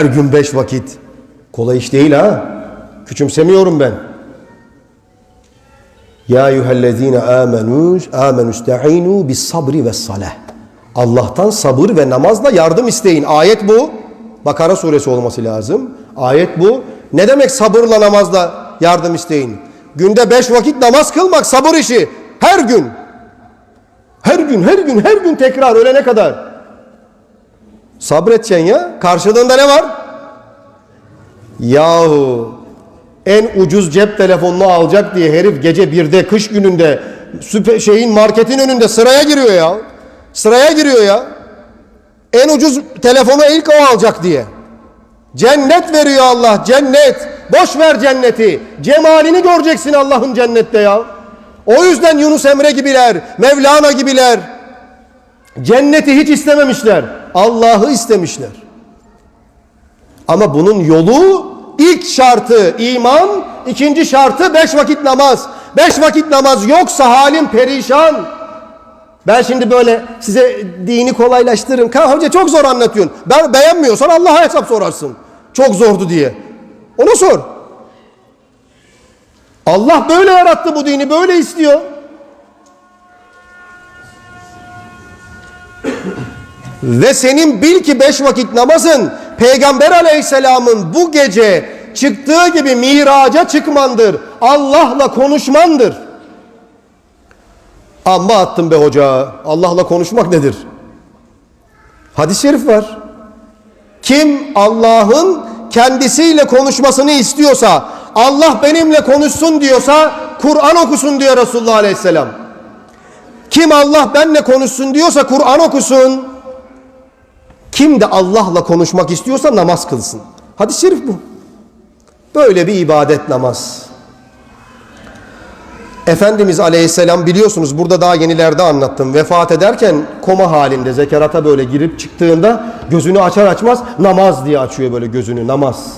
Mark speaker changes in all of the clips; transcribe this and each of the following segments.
Speaker 1: Her gün beş vakit. Kolay iş değil ha. Küçümsemiyorum ben. Ya eyyühellezine amenu amenu ista'inu bis sabri ve salah. Allah'tan sabır ve namazla yardım isteyin. Ayet bu. Bakara suresi olması lazım. Ayet bu. Ne demek sabırla namazla yardım isteyin? Günde beş vakit namaz kılmak sabır işi. Her gün. Her gün, her gün, her gün tekrar ölene kadar. Sabredeceksin ya. Karşılığında ne var? Yahu en ucuz cep telefonunu alacak diye herif gece birde kış gününde süper şeyin marketin önünde sıraya giriyor ya. Sıraya giriyor ya. En ucuz telefonu ilk o alacak diye. Cennet veriyor Allah cennet. Boş ver cenneti. Cemalini göreceksin Allah'ın cennette ya. O yüzden Yunus Emre gibiler, Mevlana gibiler cenneti hiç istememişler. Allah'ı istemişler. Ama bunun yolu ilk şartı iman, ikinci şartı beş vakit namaz. Beş vakit namaz yoksa halim perişan. Ben şimdi böyle size dini kolaylaştırırım. Ka hoca çok zor anlatıyorsun. Ben beğenmiyorsan Allah'a hesap sorarsın. Çok zordu diye. Ona sor. Allah böyle yarattı bu dini, böyle istiyor. Ve senin bil ki beş vakit namazın Peygamber aleyhisselamın bu gece çıktığı gibi miraca çıkmandır. Allah'la konuşmandır. Amma attım be hoca. Allah'la konuşmak nedir? Hadis-i şerif var. Kim Allah'ın kendisiyle konuşmasını istiyorsa, Allah benimle konuşsun diyorsa Kur'an okusun diyor Resulullah Aleyhisselam. Kim Allah benimle konuşsun diyorsa Kur'an okusun. Kim de Allah'la konuşmak istiyorsa namaz kılsın. Hadis-i şerif bu. Böyle bir ibadet namaz. Efendimiz Aleyhisselam biliyorsunuz burada daha yenilerde anlattım. Vefat ederken koma halinde zekerata böyle girip çıktığında gözünü açar açmaz namaz diye açıyor böyle gözünü namaz.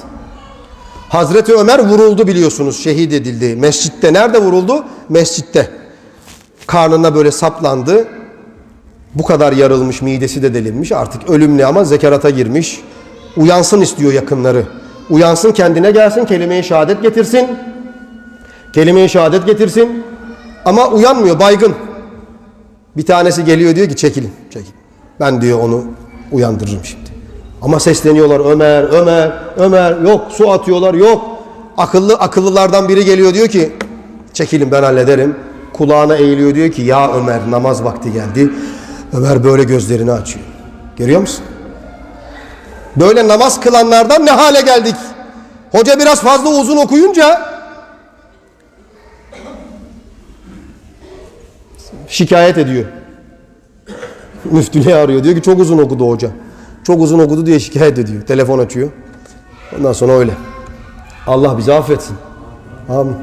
Speaker 1: Hazreti Ömer vuruldu biliyorsunuz şehit edildi. Mescitte nerede vuruldu? Mescitte. Karnına böyle saplandı. Bu kadar yarılmış midesi de delinmiş artık ölümlü ama zekerata girmiş. Uyansın istiyor yakınları. Uyansın kendine gelsin kelime-i şehadet getirsin. Kelime-i şehadet getirsin. Ama uyanmıyor baygın. Bir tanesi geliyor diyor ki çekilin çekilin. Ben diyor onu uyandırırım şimdi. Ama sesleniyorlar Ömer Ömer Ömer yok su atıyorlar yok. Akıllı akıllılardan biri geliyor diyor ki çekilin ben hallederim. Kulağına eğiliyor diyor ki ya Ömer namaz vakti geldi. Ömer böyle gözlerini açıyor. Görüyor musun? Böyle namaz kılanlardan ne hale geldik? Hoca biraz fazla uzun okuyunca şikayet ediyor. Müftülüğü arıyor. Diyor ki çok uzun okudu hoca. Çok uzun okudu diye şikayet ediyor. Telefon açıyor. Ondan sonra öyle. Allah bizi affetsin. Amin.